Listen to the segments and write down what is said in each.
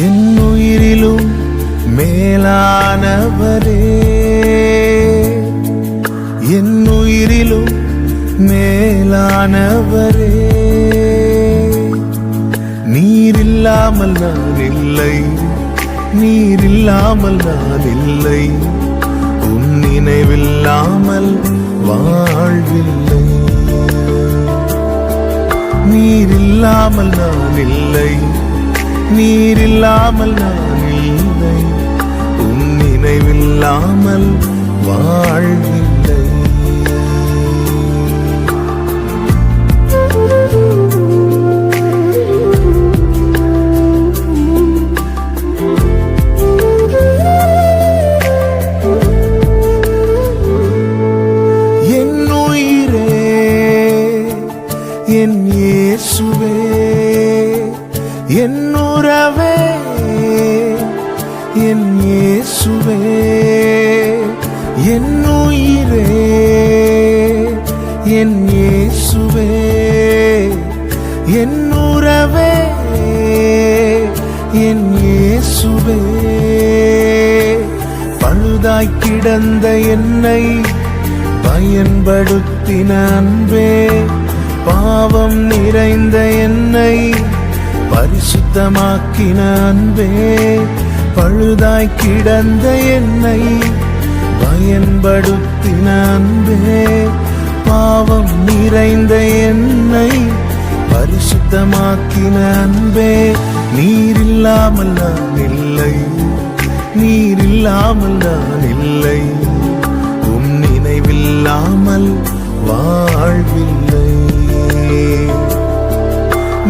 என் உயிரிலும் மேலானவரே. என் உயிரிலும் மேலானவரே. நீரில்லாமல் நான் இல்லை நீரில்லாமல் நான் இல்லை. உன் நினைவில்லாமல் வாழ்வில்லை. நீரில்லாமல் நான் இல்லை. நீரில்லாமல் நான் இல்லை. உன் நினைவில்லாமல் வாழ்வில்லை. என் என் இயேசுவே என்னோ உறவே என் இயேசுவே என் உயிரே என் இயேசுவே என் உறவே என் இயேசுவே. பழுதாய் கிடந்த என்னை பயன்படுத்தின அன்பே பாவம் நிறைந்த என்னை பரிசுத்தமாக்கின அன்பே பழுதாய் கிடந்த என்னை பயன்படுத்தின அன்பே. பாவம் நிறைந்த என்னை பரிசுத்தமாக்கின அன்பே. நீரில்லாமல் நான் இல்லை நீரில்லாமல் நான் இல்லை. உம் நினைவில்லாமல்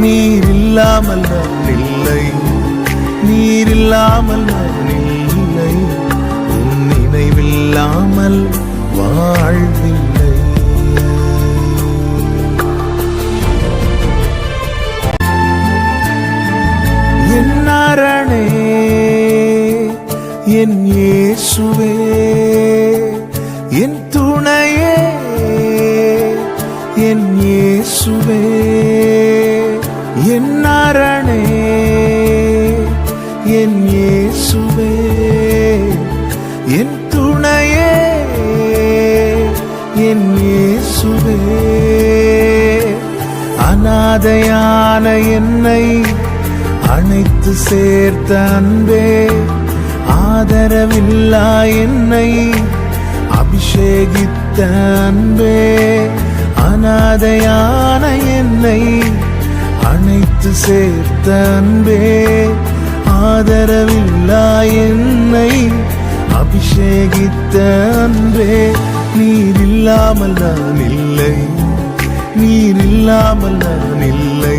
நீரில்லாமல் நான் இல்லை நீரில்லாமல் நான் இல்லை உம் நினைவில்லாமல் வாழ்வில்லை. என் அரணே என் இயேசுவே என் துணையே என் இயேசுவே. என் அரணே என் இயேசுவே என் துணையே என் இயேசுவே. அநாதையான என்னை அனைத்து சேர்த்த அன்பே ஆதரவில்லா என்னை அபிஷேகித்த அன்பே அநாதையான என்னை அனைத்து சேர்த்த அன்பே ஆதரவில்லா என்னை அபிஷேகித்த அன்பே. நீர் இல்லாமல் நான் இல்லை நீர் இல்லாமல் நான் இல்லை.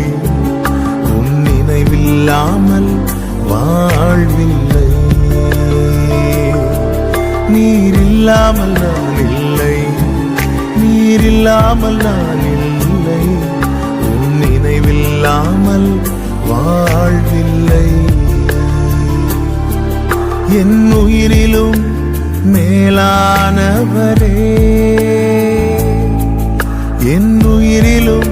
உன் நினைவில்லாமல் வாழ்வில்லை. நீர் இல்லாமல் நான் இல்லை நீர் இல்லாமல் நான் இல்லாமல் வாழ்வில்லை. என் உயிரிலும் மேலானவரே.